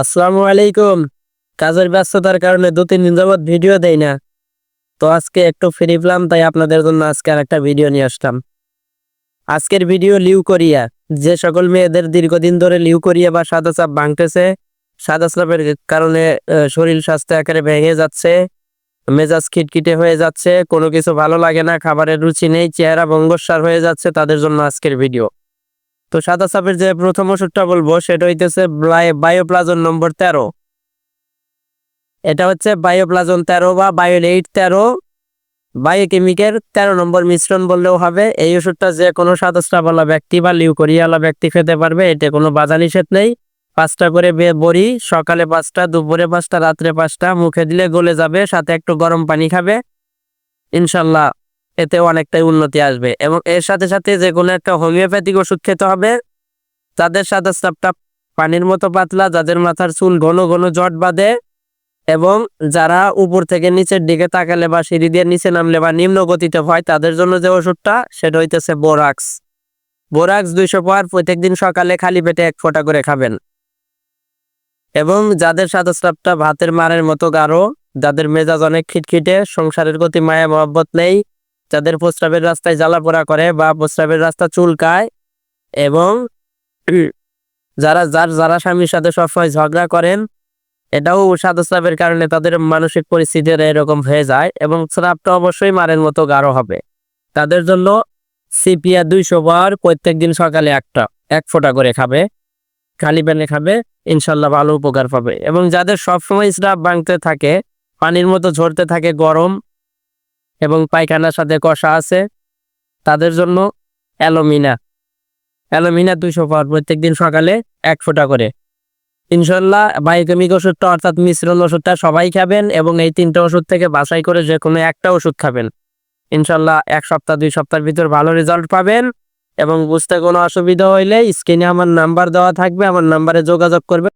আসসালামু আলাইকুম। কাজের ব্যস্ততার কারণে দু, তিন দিন যাবত ভিডিও দেই না। তো আজকে একটু ফ্রি পেলাম তাই আপনাদের জন্য আজকে আর একটা ভিডিও নিয়ে আসলাম। আজকের ভিডিও লিউ করিয়া যে সকল মেয়েদের দীর্ঘদিন ধরে লিউ করিয়া বা সাদা চাপ ভাঙতেছে, সাদা চাপের কারণে শরীর স্বাস্থ্য আকারে ভেঙে যাচ্ছে, মেজাজ খিটখিটে হয়ে যাচ্ছে, কোনো কিছু ভালো লাগে না, খাবারের রুচি নেই, চেহারা ভঙ্গস্বার হয়ে যাচ্ছে, তাদের জন্য আজকের ভিডিও। তো সাদা সাপের যে প্রথম ওষুধটা বলব, সেটা হইতেছে বায়োপ্লাজন নম্বর তেরো। এটা হচ্ছে বায়োপ্লাজন তেরো বা বায়োলেইট তেরো। বায়োকেমিকের তেরো নম্বর মিশ্রণ বললেও হবে। এই ওষুধটা যে কোনো সাদস্রাবলা ব্যক্তি বা লিউকোরিয়ালা ব্যক্তি খেতে পারবে, এতে কোনো বাধা নিষেধ নেই। পাঁচটা করে বে- বড়ি, সকালে পাঁচটা, দুপুরে পাঁচটা, রাত্রে পাঁচটা, মুখে দিলে গলে যাবে, সাথে একটু গরম পানি খাবে। ইনশাল্লাহ। এতে অনেকটাই উন্নতি আসবে এবং এর সাথে সাথে যে কোনো একটা হোমিওপ্যাথিক ওষুধ খেতে হবে। যাদের সাদা স্রাবটা পানির মতো পাতলা, যাদের মাথার চুল ঘন ঘন জট বাঁধে এবং যারা উপর থেকে নিচের দিকে তাকালে বা সিঁড়ি দিয়ে নিচে নামলে বা নিম্ন গতিতে হয় তাদের জন্য যে ওষুধটা, সেটা হইতেছে বোরাক্স। বোরাক্স দুইশো পাওয়ার প্রত্যেকদিন সকালে খালি পেটে এক ফোঁটা করে খাবেন। এবং যাদের সাদা স্রাবটা ভাতের মারের মতো গাঢ়, যাদের মেজাজ অনেক খিটখিটে, সংসারের প্রতি মায়া মহব্বত নেই যাদের প্রস্রাবের রাস্তায় জ্বালাপোড়া করে বা প্রস্রাবের রাস্তা চুলকায় এবং যারা, যার, যারা স্বামীর সাথে সবসময় ঝগড়া করেন, এটাও স্রাবের কারণে তাদের মানসিক পরিস্থিতির এরকম হয়ে যায় এবং স্রাবটা অবশ্যই মারের মতো গাঢ় হবে। তাদের জন্য সিপিয়া দুইশো বার প্রত্যেক দিন সকালে একটা, এক ফোঁটা করে খাবে, খালি পেনে খাবে, ইনশাল্লাহ ভালো উপকার পাবে। এবং যাদের সবসময় স্রাব ভাঙতে থাকে, পানির মতো ঝরতে থাকে, গরম এবং পায়খানার সাথে কষা আছে। তাদের জন্য অ্যালোমিনা। অ্যালোমিনা দুশো পাওয়ার প্রত্যেক দিন সকালে এক ফোঁটা করে। ইনশাল্লাহ বায়োকেমিক ওষুধটা অর্থাৎ মিশ্রণ ওষুধটা সবাই খাবেন এবং এই তিনটা ওষুধ থেকে বাছাই করে যে কোনো একটা ওষুধ খাবেন। ইনশাল্লাহ এক সপ্তাহ, দুই সপ্তাহের ভিতর ভালো রেজাল্ট পাবেন এবং বুঝতে কোনো অসুবিধা হইলে স্ক্রিনে আমার নাম্বার দেওয়া থাকবে। আমার নাম্বারে যোগাযোগ করবে